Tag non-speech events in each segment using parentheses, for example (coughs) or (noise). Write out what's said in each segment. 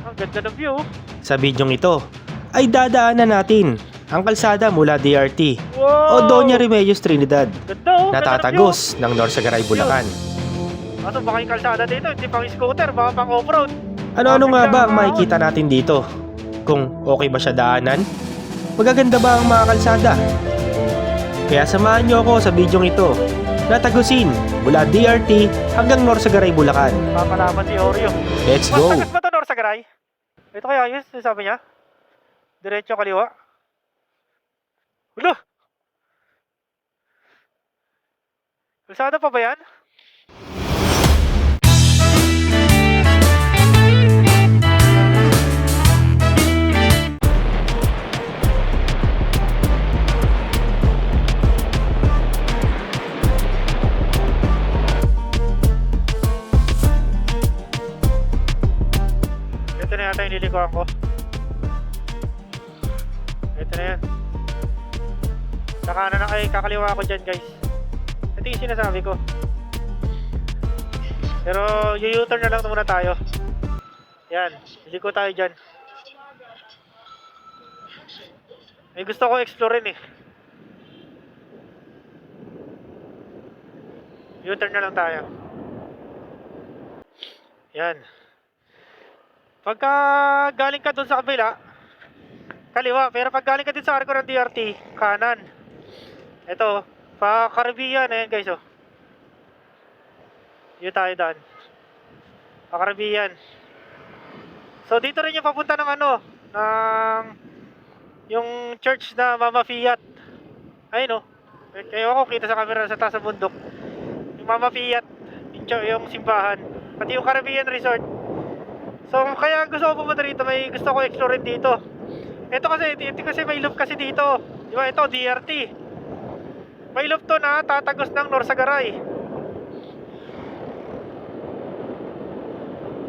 Ang ganda ng view. Sa bidyong ito ay dadaanan natin ang kalsada mula DRT Wow! o Doña Remedios Trinidad Ganda oh. na ganda ng ng Norsagaray, Bulacan. view. Kaso baka yung kalsada dito, hindi pang scooter, baka pang off-road. Ano-ano nga ba ang makikita natin dito? Kung okay ba siya daanan? Magaganda ba ang mga kalsada? Kaya samahan niyo ako sa bidyong ito na tagusin mula DRT hanggang Norsagaray, Bulacan. Papalaman si Oreo. Let's go! Tagas ba ito, Norsagaray? Ito kaya yun, sabi niya? Diretso kaliwa. Ulo! Kalsada pa ba yan? Kakaliwa ako dyan guys. Ito yung sinasabi ko. Pero u-turn na lang muna tayo. Yan, liliko tayo dyan. May gusto ko explorein eh. U-turn na lang tayo. Yan. Pagka galing ka dun sa kabila, kaliwa. Pero pag galing ka din sa arko ng DRT, kanan. Ito, pa Caribbean, ayan guys, oh. Yun tayo daan. Pa Caribbean. So, dito rin yung papunta ng ano, ng yung church na Mama Fiat. Ayun, oh. Kayo ako kita sa camera sa taas ng bundok. Yung Mama Fiat, yung, yung simbahan. Pati yung Caribbean Resort. So, kaya gusto ko pumunta rito. May gusto ko explore dito. Ito kasi, ito kasi may loop kasi dito. Di ba? Ito, DRT. May loop to na tatagos ng Norsagaray.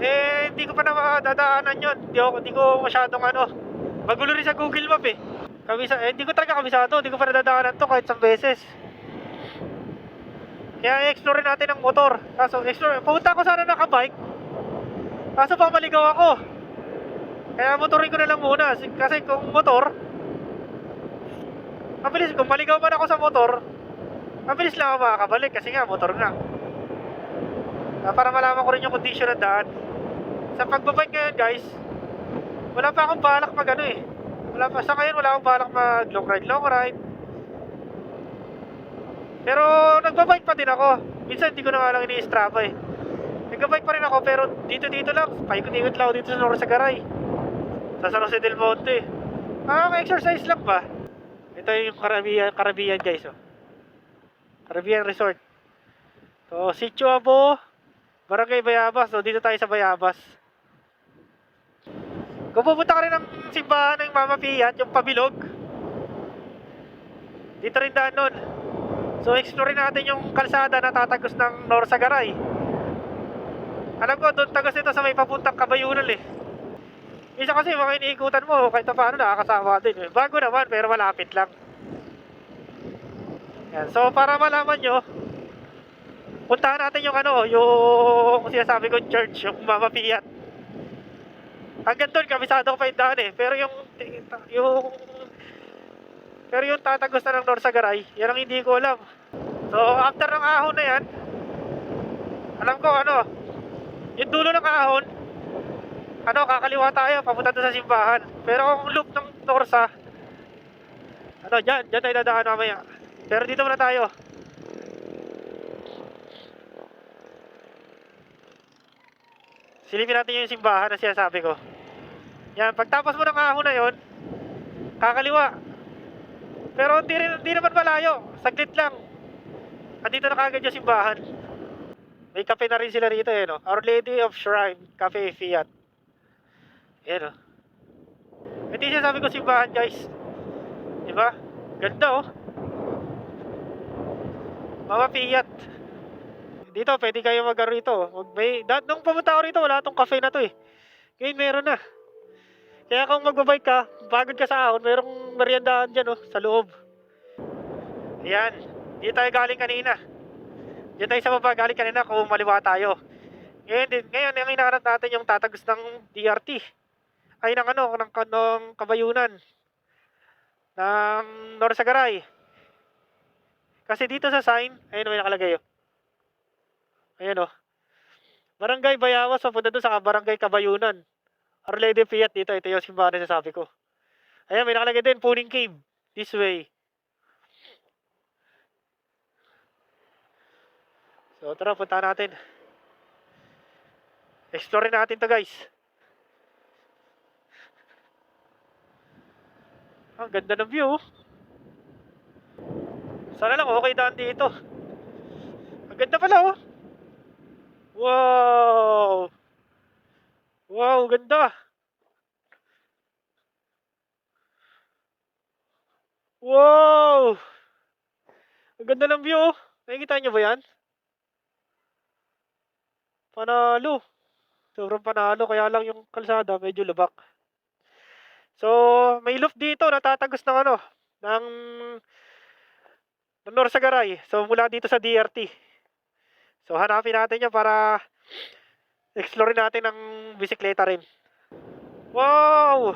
Eh, hindi ko pa na madadaanan yun. Hindi ko, hindi ko masyadong ano. Magulo rin sa Google Map eh. Kabisa, eh, hindi ko talaga kabisado. Hindi ko pa nadadaanan to kahit isang beses. Kaya i-explore natin ang motor. Kaso, explore, pumunta ako sana nakabike. Kaso papaligaw ako. Kaya motorin ko na lang muna. Si- Kasi kung motor, mabilis. Kung maligaw man ako sa motor, mabilis lang ako makakabalik kasi nga motor nga. Ah, para malaman ko rin yung condition ng daan. Sa pagbabike ngayon guys, wala pa akong balak mag ano eh. Wala pa, sa ngayon wala akong balak mag long ride, long ride. Pero nagbabike pa din ako. Minsan hindi ko na lang ini-strava eh. Nagbabike pa rin ako pero dito-dito lang. Paikot-ikot lang ako dito sa Norsagaray. Sa San Jose del Monte. Ah, exercise lang ba? Ito yung Caribbean, Caribbean guys oh. Caribbean Resort. So, Sitio Abo, Barangay Bayabas. So, dito tayo sa Bayabas. Kung pupunta ka rin ng simbahan ng Mama Fiat, yung pabilog. Dito rin daan nun. So, explore natin yung kalsada na tatagos ng Norsagaray. Alam ko, doon tagos ito sa may papuntang Kabayunan eh. Isa kasi mga iniikutan mo, kahit pa paano nakakasama din. eh. Bago naman, pero malapit lang. Yan. So, para malaman nyo, puntahan natin yung ano, yung sinasabi ko church, yung Mama Fiat. Hanggang doon, kabisado ko pa yung daan eh. Pero yung, yung, pero yung tatagos na ng Norsagaray, yan ang hindi ko alam. So, after ng ahon na yan, alam ko ano, yung dulo ng ahon, ano, kakaliwa tayo, papunta doon sa simbahan. Pero kung loop ng Norsa, ano, dyan, dyan tayo dadaan mamaya. Pero dito muna tayo. Silipin natin yung simbahan na sinasabi ko. Yan, pagtapos mo ng ahon na yon, kakaliwa. Pero hindi, hindi naman malayo. Saglit lang. Andito na kagad yung simbahan. May kape na rin sila rito eh, no? Our Lady of Shrine Cafe Fiat. Yan, oh. Ito yung sinasabi ko simbahan, guys. Diba? Ganda, oh. Mama Fiat. Dito, pwede kayo mag rito. Mag may, dat, nung pumunta ako rito, wala tong cafe na to eh. Ngayon meron na. Kaya kung magbabike ka, pagod ka sa ahon, merong meriendahan dyan, oh, sa loob. Ayan. Dito tayo galing kanina. Diyan tayo sa baba galing kanina kung maliwa tayo. Ngayon, ngayon ang hinahanap natin yung tatagos ng DRT. Ay ng ano, ng, ng kabayunan ng Norsagaray. Kasi dito sa sign, ayun may nakalagay oh. Ayan oh. Barangay Bayawas, papunta doon sa Barangay Kabayunan. Our Lady Fiat dito, ito yung simbahan na sasabi ko. Ayan, may nakalagay din, Puning Cave. This way. So, tara, punta natin. Explore natin to guys. Ang ganda ng view. oh. Sana lang okay daan dito. Ang ganda pala oh. Wow! Wow, ganda. Wow! Ang ganda ng view. oh. Nakikita niyo ba yan? Panalo. Sobrang panalo. Kaya lang yung kalsada medyo lubak. So, may loop dito natatagos ng ano, ng ng Norsagaray. So, mula dito sa DRT. So, hanapin natin yan para explore natin ang bisikleta rin. Wow!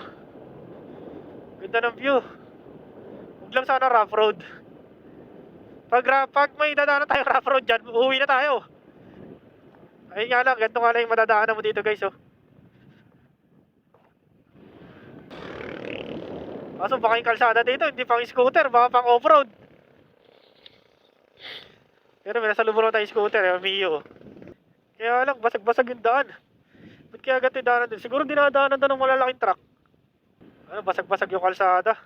Ganda ng view. Huwag lang sana rough road. Pag, pag may dadaanan tayong (laughs) rough road dyan, uuwi na tayo. Ayun nga lang, ganito nga lang yung madadaanan mo dito guys oh. Kaso baka yung kalsada dito, hindi pang scooter, baka pang off-road. Pero may nasa luburo tayong scooter, eh, Mio. Kaya lang, basag-basag yung daan. Ba't kaya ganito yung daanan din? Siguro dinadaanan doon ng malalaking truck. Ano, basag-basag yung kalsada.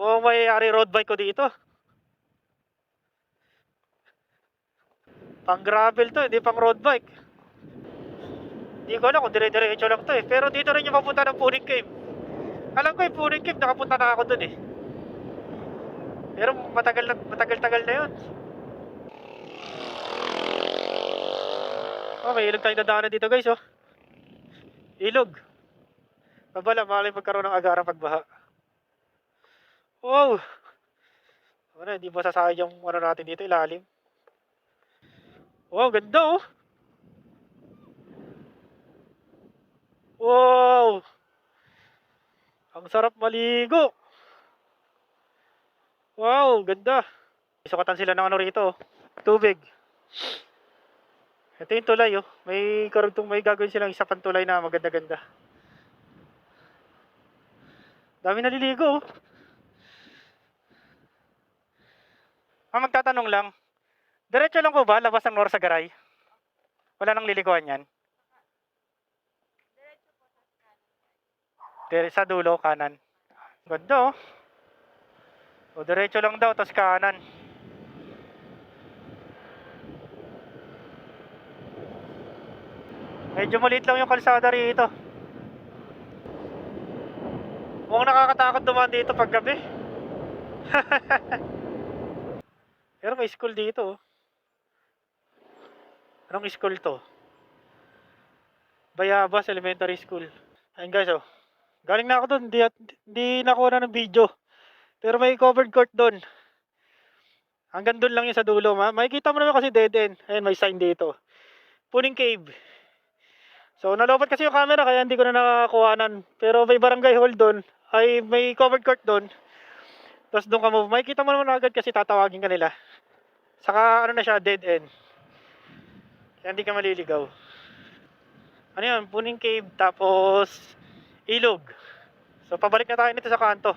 Oo, mayayari road bike ko dito. Pang gravel to, hindi pang road bike. Hindi ko alam kung dire-diretso lang to eh. Pero dito rin yung papunta ng Puning Cave. Alam ko yung Puning Cave, nakapunta na ako dun eh. Pero matagal na, matagal-tagal na yun. Oh, may ilog tayong dadaanan dito guys oh. Ilog. Mabala, malay magkaroon ng agarang pagbaha. Wow! Ano, hindi ba sasayang yung ano natin dito, ilalim? Wow, ganda oh! Wow! Ang sarap maligo! Wow, ganda! Isukatan sila ng ano rito, oh. tubig. Ito yung tulay oh. May karugtong may gagawin silang isa pang tulay na maganda-ganda. Dami naliligo oh. Ah, magtatanong lang. Diretso lang po ba labas ng Norsagaray? Wala nang liliguan yan? Dire sa dulo, kanan. Ganda oh. O, diretso lang daw, tapos kanan. Medyo maliit lang yung kalsada rito. Mukhang nakakatakot dumaan dito pag gabi. (laughs) Pero may school dito. oh. Anong school to? Bayabas Elementary School. Ayun guys oh. Galing na ako doon. Di, di nakuha na ng video. Pero may covered court doon. Hanggang doon lang yung sa dulo. Ma makikita mo naman kasi dead end. Ayun, may sign dito. Puning Cave. So, nalobat kasi yung camera kaya hindi ko na nakakuhanan. Pero may barangay hall doon. Ay, may covered court doon. Tapos doon ka mo. Makikita mo naman agad kasi tatawagin ka nila. Saka ano na siya, dead end. Kaya hindi ka maliligaw. Ano yun? Puning Cave. Tapos, ilog. So, pabalik na tayo nito sa kanto.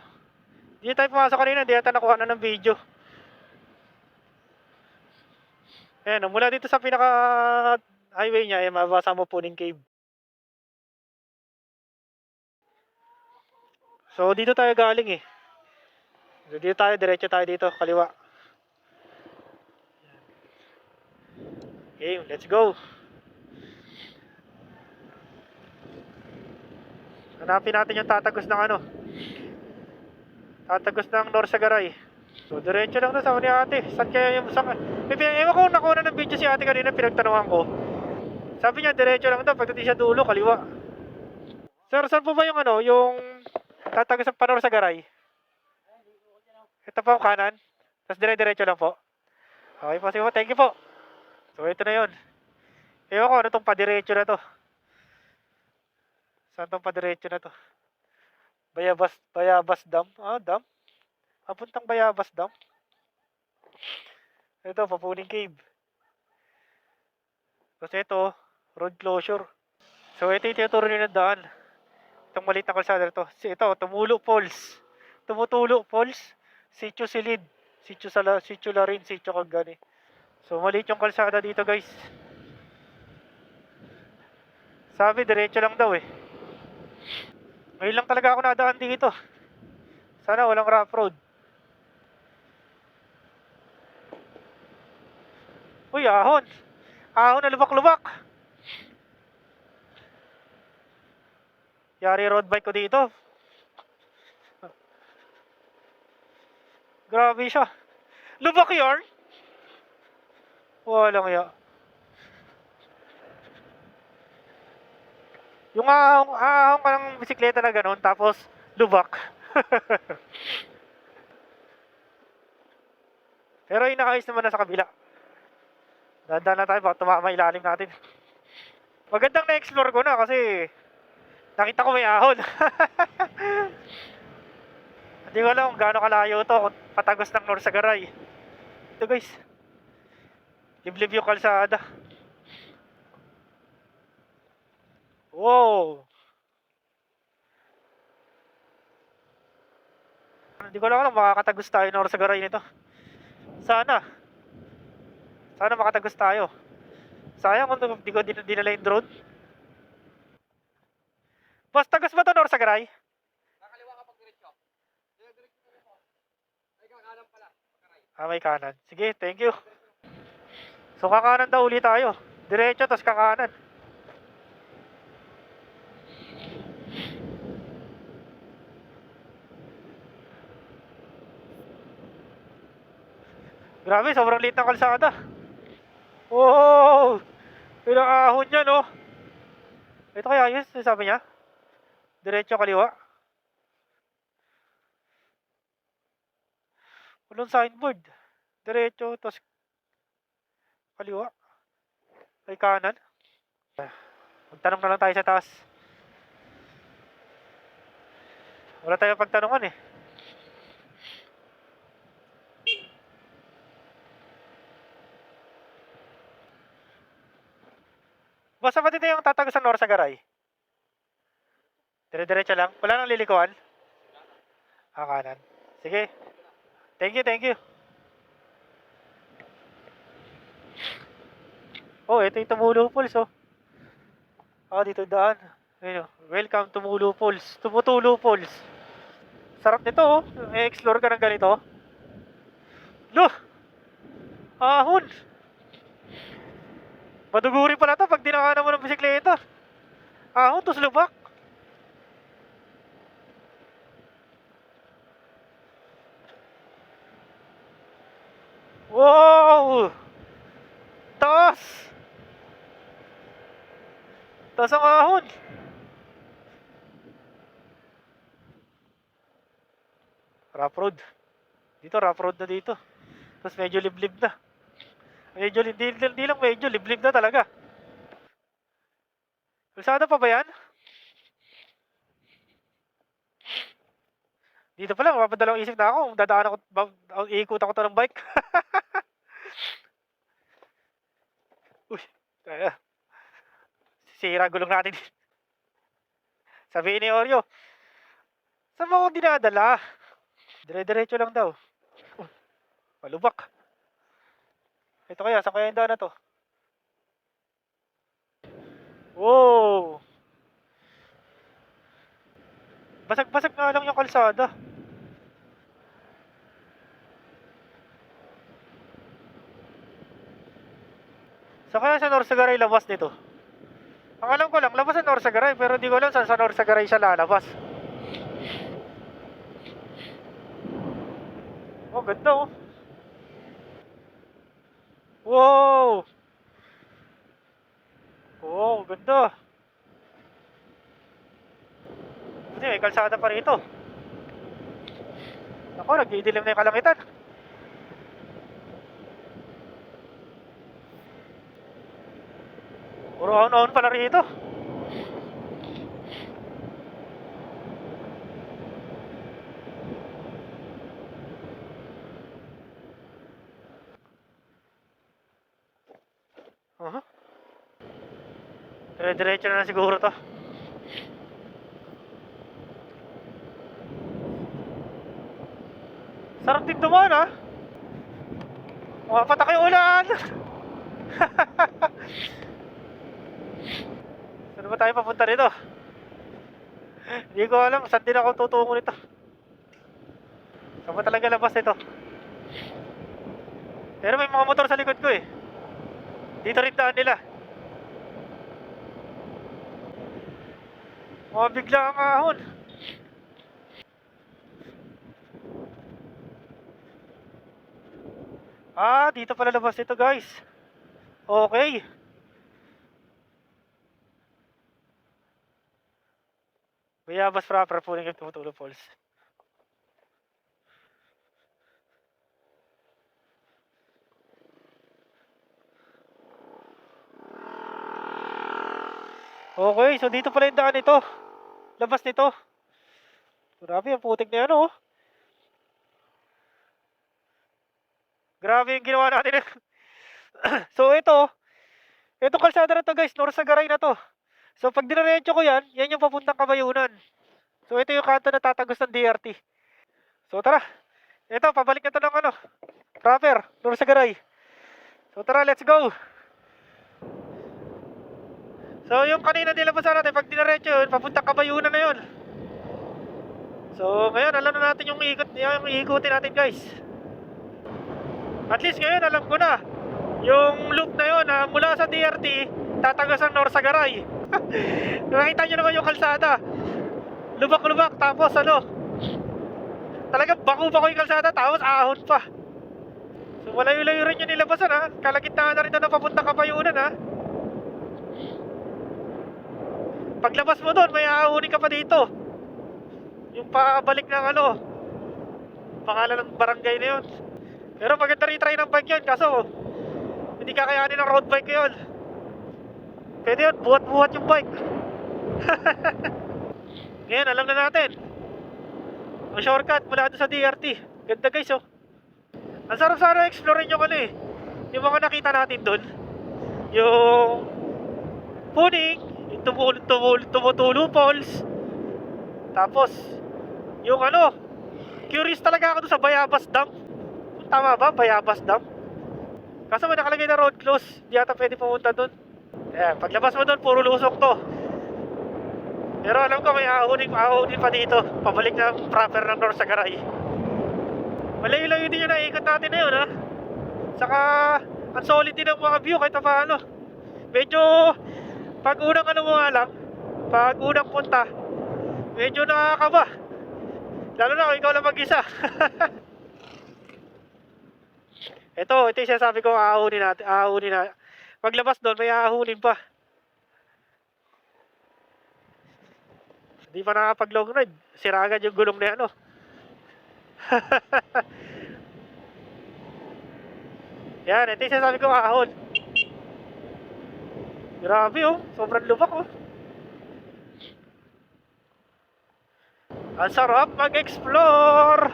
Hindi tayo pumasok kanina. Hindi natin nakuha na ng video. Ayan, mula dito sa pinaka highway niya, eh, mabasa mo Puning Cave. So, dito tayo galing eh. So, dito tayo, diretso tayo dito, kaliwa. Okay, let's go. Hanapin natin yung tatagos ng ano. Tatagos ng Norsagaray. So, diretso lang na sa ni ate. Saan kaya yung... Sa, may pin- ewan ko kung nakuha na ng video si ate kanina, pinagtanungan ko. Sabi niya, diretso lang daw. Pagdating siya dulo, kaliwa. Sir, saan po ba yung ano, yung tatagos ng panor sa garay? Ito po, kanan. Tapos dire-diretso lang po. Okay po, sige po. Thank you po. So, ito na yun. Ewan ko, ano tong padiretso na to? Saan tong padiretso na to? Bayabas, Bayabas Dam? Ah, dam? Papuntang Bayabas Dam? Ito, Papuning Cave. Tapos ito, road closure. So, ito yung tinuturo nyo ng daan. Itong maliit na kalsada na to. Si, ito, Tumulo Falls. Tumutulo Falls. Sitio Silid. Sitio, Sala, Sitio Larin, Sitio Kagani. So, maliit yung kalsada dito, guys. Sabi, diretso lang daw eh. Ngayon lang talaga ako nadaan dito. Sana walang rough road. Uy, ahon. Ahon na lubak-lubak. Yari road bike ko dito. Grabe siya. Lubak yarn. Walang ya. Yung ahong, ahong ka ng bisikleta na ganun, tapos lubak. (laughs) Pero inakayos naman na sa kabila. Dahan na tayo, baka tumama ilalim natin. Magandang na-explore ko na kasi nakita ko may ahon. (laughs) Hindi ko alam kung gaano kalayo to, kung patagos ng Norsagaray. Ito guys, liblib yung kalsada. Wow! Hindi ko alam kung makakatagos tayo ng Norsagaray nito. Sana. Sana makatagos tayo. Sayang kung di ko din dinala yung drone. Boss, tagos ba to Norsagaray? Ah, may kanan. Sige, thank you. So, kakanan daw ulit tayo. Diretso, tapos kakanan. Grabe, sobrang liit ng kalsada. Wow! Ilang ahon yan, oh. Ito kaya yun, sabi niya? Diretso kaliwa. Walang signboard. Diretso, tapos kaliwa. Ay kanan. Magtanong na lang tayo sa taas. Wala tayong pagtanungan eh. Basta ba dito yung tatagos ng Norsa Garay? Dire-diretso lang? Wala nang lilikuan? Ah, kanan. Sige. Thank you, thank you. Oh, ito yung Tumulo Falls, oh. Ah, dito daan. Ayun, oh. Welcome to Tumulo Falls. Tumutulo Falls. Sarap nito, oh. I-explore ka ng ganito. Lo! Ahon! Maduguri pala to pag dinakanan mo ng bisikleta. Ahon, tos lubak. Wow! Taas! Taas ang ahon! Rough road. Dito, rough road na dito. Tapos medyo liblib na. Medyo, hindi, hindi lang medyo, liblib na talaga. Kalsada pa ba yan? Dito pa lang, mapadalawang isip na ako. Dadaan ako, iikot ako to ng bike. (laughs) Uy, kaya. Sira gulong natin. Sabihin ni Oreo, saan mo ako dinadala? Dire-diretso lang daw. Malubak. Ito kaya, saan kaya yung daan na to? Wow! Basag-basag nga lang yung kalsada. Sa kaya sa Norsagaray labas nito? Ang alam ko lang, labas sa Norsagaray, pero hindi ko alam saan sa Norsagaray siya lalabas. Oh, ganda oh. Wow! Oh, ganda. Buti may kalsada pa rito. Ako, nagdidilim na yung kalangitan. Puro on-on pala rito. Dire-diretso na lang siguro to. Sarap din dumaan ha. Mga patak yung ulan. (laughs) Saan ba tayo papunta nito? Hindi ko alam. Saan din ako tutungo nito? Saan ba talaga labas nito? Pero may mga motor sa likod ko eh. Dito rin daan nila. Mga bigla ang ahon. Ah, dito pala labas nito guys. Okay. Bayabas proper po ng tumutulo Falls. Okay, so dito pala yung daan nito. Labas nito. Grabe, ang putik na yan, oh. Grabe yung ginawa natin. (coughs) so ito, ito kalsada na to guys, North Sagaray na to. So pag dinaretso ko yan, yan yung papuntang Kabayunan. So ito yung kanto na tatagos ng DRT. So tara, ito, pabalik na to ng ano, proper, North Sagaray. So tara, let's go. So yung kanina nilabasan natin, pag dinaretso yun, papuntang Kabayunan na yun. So ngayon, alam na natin yung ikot, yung ikutin natin guys. At least ngayon alam ko na yung loop na yun na mula sa DRT tatagos ang North Sagaray. (laughs) Nakita nyo naman yung kalsada. Lubak-lubak tapos ano talagang bako-bako yung kalsada tapos ahon pa. So malayo-layo rin yung nilabasan ha. Kalagitnaan na rin na papuntang kapayunan ha. Paglabas mo doon may ahonin ka pa dito. Yung pabalik ng ano pangalan ng barangay na yun. Pero maganda rin try ng bike yun, kaso hindi kakayanin ng road bike yun. Pwede yun, buhat-buhat yung bike. (laughs) Ngayon, alam na natin. Ang shortcut mula doon sa DRT. Ganda guys, oh. Ang sarap sana explore yung ano eh. Yung mga nakita natin doon. Yung puning, yung tumul tumul tumutulo falls. Tapos, yung ano, curious talaga ako sa Bayabas Dam. Tama ba? Bayabas Dam? Kaso may nakalagay na road close. Di ata pwede pumunta doon. Ayan, paglabas mo doon, puro lusok to. Pero alam ko may ahonin, ahonin pa dito. Pabalik ng proper ng North Sagaray. Malayo-layo din yung naikot natin na yun, ha? Saka, ang solid din ang mga view kahit pa paano. Medyo, pag unang ano mo nga pag unang punta, medyo nakakaba. Lalo na kung ikaw lang mag-isa. (laughs) Ito, ito yung sinasabi ko, aahunin natin, aahunin na. Paglabas doon, may aahunin pa. Hindi pa nakapag long ride. Sira agad yung gulong na ano. (laughs) Yan, ito yung sinasabi ko, ahon. Grabe oh, sobrang lubak oh. Ang sarap mag-explore!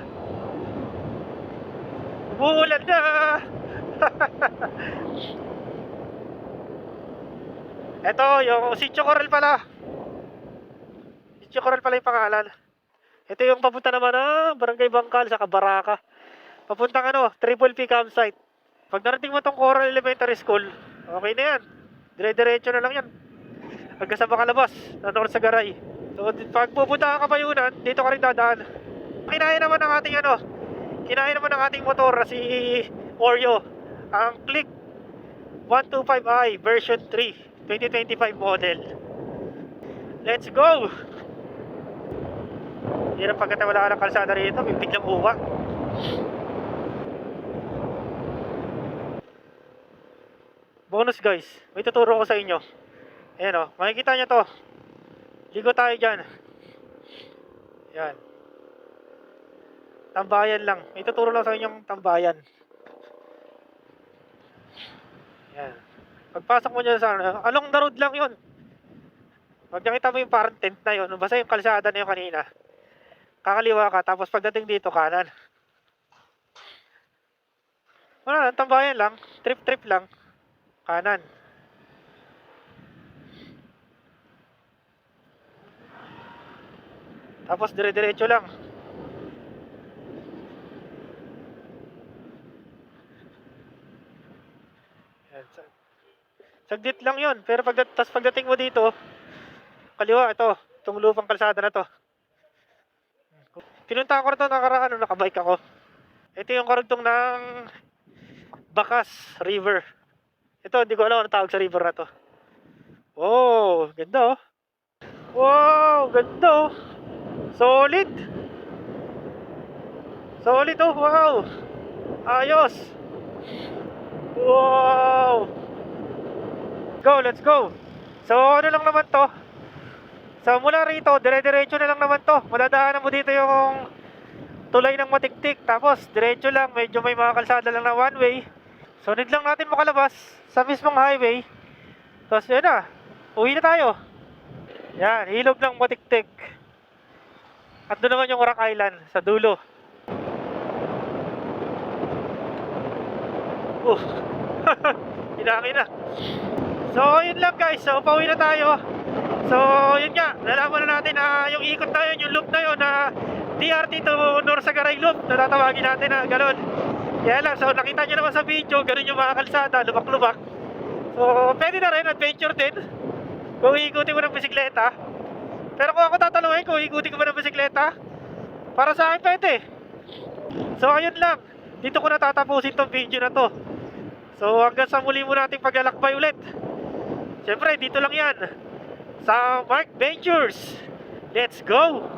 Umuulan na! (laughs) Ito, yung Sitio Coral pala. Sitio Coral pala yung pangalan. Ito yung papunta naman na Barangay Bangkal sa Baraka. Papuntang ano, Triple P campsite. Pag narating mo tong Coral Elementary School, okay na yan. Dire-diretso na lang yan. Hanggang sa makalabas, na North Sagaray. So, pag pupunta ka kapayunan, dito ka rin dadaan. Kinaya naman ng ating ano, kinaya naman ng ating motor si Oreo. Ang Click 125i version 3, 2025 model. Let's go! Hirap pagkata wala ka ng kalsada rito, biglang uwa. Bonus guys, may tuturo ko sa inyo. Ayan o, makikita nyo to. Ligo tayo dyan. Yan. Tambayan lang. May tuturo lang sa inyong tambayan. Yan. Pagpasok mo dyan sa ano, along the road lang yun. Pag nakita mo yung parang tent na yun, basta yung kalsada na yun kanina. Kakaliwa ka, tapos pagdating dito, kanan. Wala lang, tambayan lang. Trip-trip lang. Kanan. Tapos dire-diretso lang. Saglit lang yon pero pag, tas pagdating mo dito, kaliwa, ito, itong lupang kalsada na to. Pinunta ko na ito nakaraan, nakabike ako. Ito yung karugtong ng Bakas River. Ito, hindi ko alam ano tawag sa river na to. Wow, ganda oh. Wow, ganda oh. Solid. Solid oh, wow. Ayos. Wow. Go, let's go. So, ano lang naman to? So, mula rito, dire-diretso na lang naman to. Madadaanan mo dito yung tulay ng matiktik. Tapos, diretso lang. Medyo may mga kalsada lang na one way. So, need lang natin makalabas sa mismong highway. Tapos, yun na. Uwi na tayo. Yan, ilog ng matiktik. At doon naman yung Rock Island sa dulo. Uh, (laughs) inaki na. So, yun lang guys. So, pauwi na tayo. So, yun nga. Nalaman na natin na yung ikot na yun, yung loop na yun na DRT to Norsagaray Loop. Natatawagin natin na gano'n. Kaya lang, so nakita nyo naman sa video, ganun yung mga kalsada, lubak-lubak. So, pwede na rin, adventure din. Kung iikutin mo ng bisikleta. Pero kung ako tatanungin, kung iikutin ko ba ng bisikleta, para sa akin pwede. So, ayun lang. Dito ko natatapusin tong video na to. So, hanggang sa muli mo nating paglalakbay ulit. Siyempre, dito lang yan. Sa Mark Ventures. Let's go!